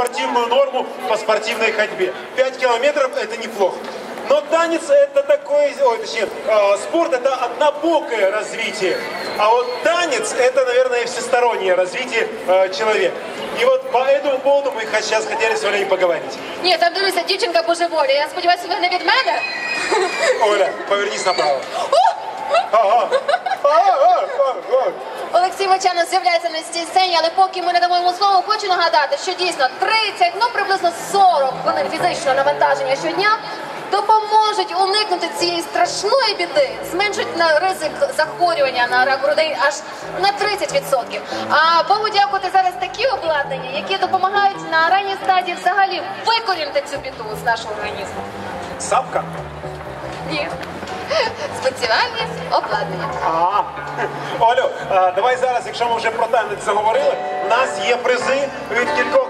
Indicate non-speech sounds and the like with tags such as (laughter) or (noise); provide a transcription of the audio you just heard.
спортивную норму по спортивной ходьбе. 5 километров это неплохо. Но танец это такой, ой, точнее, э, спорт это однобокое развитие. А вот танец это, наверное, всестороннее развитие э, человека. И вот по этому поводу мы сейчас хотели с Олей поговорить. Ні, там дивися, дівчинка божеволі. Я сподіваюся, ви не від мене. Оля, повернись направо. Ага. Мочанов з'являється на цій сцені, але поки ми не дамо йому слово, хочу нагадати, що дійсно 30, ну приблизно 40 хвилин фізичного навантаження щодня допоможуть уникнути цієї страшної біди, зменшать на ризик захворювання на рак грудей аж на 30%. А Богу дякувати зараз такі обладнання, які допомагають на ранній стадії взагалі викорінити цю біду з нашого організму. Сапка? Ні. (laughs) Спеціальні обладнання. Олю, давай зараз, якщо ми вже про танець заговорили, у нас є призи від кількох.